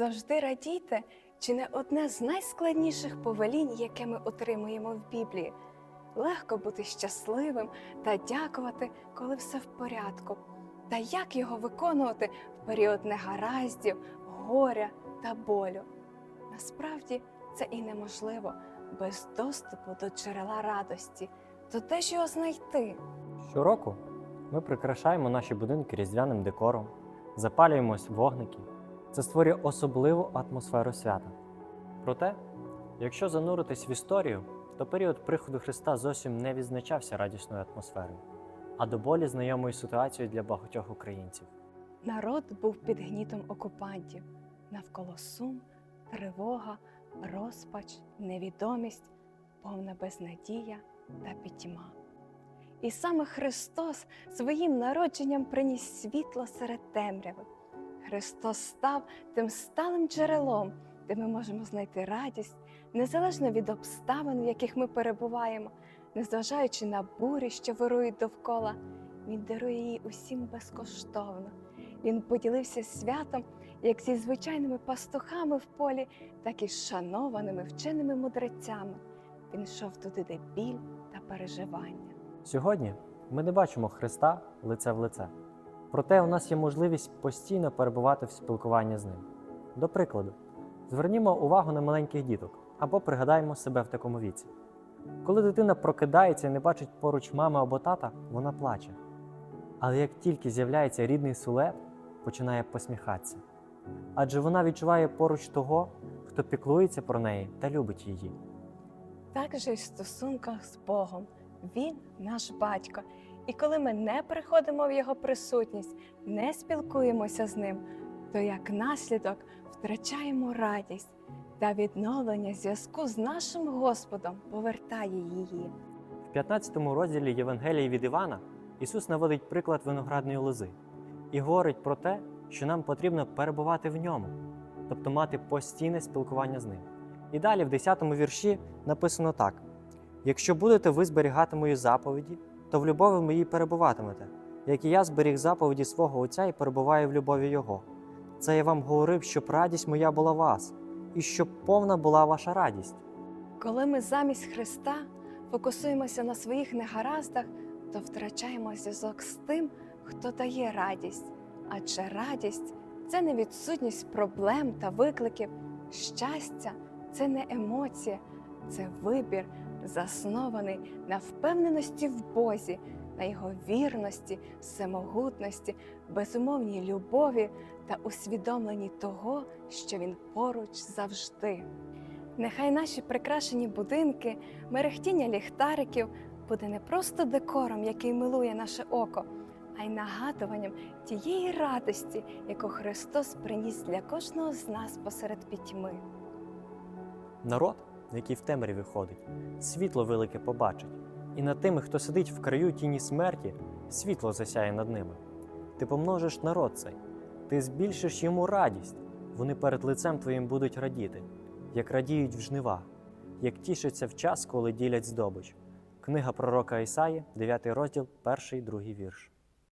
Завжди радійте, чи не одне з найскладніших повелінь, яке ми отримуємо в Біблії. Легко бути щасливим та дякувати, коли все в порядку. Та як його виконувати в період негараздів, горя та болю? Насправді це і неможливо без доступу до джерела радості. То де ж його знайти? Щороку ми прикрашаємо наші будинки різдвяним декором, запалюємось вогники. Це створює особливу атмосферу свята. Проте, якщо зануритись в історію, то період приходу Христа зовсім не відзначався радісною атмосферою, а до болі знайомою ситуацією для багатьох українців. Народ був під гнітом окупантів, навколо сум, тривога, розпач, невідомість, повна безнадія та пітьма. І саме Христос своїм народженням приніс світло серед темряви. Христос став тим сталим джерелом, де ми можемо знайти радість, незалежно від обставин, в яких ми перебуваємо, незважаючи на бурі, що вирують довкола, Він дарує її усім безкоштовно. Він поділився святом як зі звичайними пастухами в полі, так і з шанованими вченими мудрецями. Він йшов туди, де біль та переживання. Сьогодні ми не бачимо Христа лице в лице. Проте у нас є можливість постійно перебувати в спілкуванні з ним. До прикладу, звернімо увагу на маленьких діток або пригадаємо себе в такому віці. Коли дитина прокидається і не бачить поруч мами або тата, вона плаче. Але як тільки з'являється рідний сулет, починає посміхатися. Адже вона відчуває поруч того, хто піклується про неї та любить її. Так же й в стосунках з Богом. Він наш батько. І коли ми не приходимо в Його присутність, не спілкуємося з ним, то як наслідок втрачаємо радість та відновлення зв'язку з нашим Господом повертає її. В 15 розділі Євангелії від Івана Ісус наводить приклад виноградної лози і говорить про те, що нам потрібно перебувати в ньому, тобто мати постійне спілкування з ним. І далі, в 10 вірші, написано так: якщо будете ви зберігати мої заповіді, то в любові моїй перебуватимете, як і я зберіг заповіді свого Отця і перебуваю в любові Його. Це я вам говорив, щоб радість моя була вас, і щоб повна була ваша радість. Коли ми замість Христа фокусуємося на своїх негараздах, то втрачаємо зв'язок з тим, хто дає радість. Адже радість це не відсутність проблем та викликів. Щастя це не емоція, це вибір, заснований на впевненості в Бозі, на його вірності, всемогутності, безумовній любові та усвідомленні того, що він поруч завжди. Нехай наші прикрашені будинки, мерехтіння ліхтариків буде не просто декором, який милує наше око, а й нагадуванням тієї радості, яку Христос приніс для кожного з нас посеред пітьми. Народ, який в темряві ходить, світло велике побачить, і над тими, хто сидить в краю тіні смерті, світло засяє над ними. Ти помножиш народ цей, ти збільшиш йому радість, вони перед лицем твоїм будуть радіти, як радіють в жнива, як тішаться в час, коли ділять здобич. Книга пророка Ісаї, 9 розділ, 1, 2 вірш.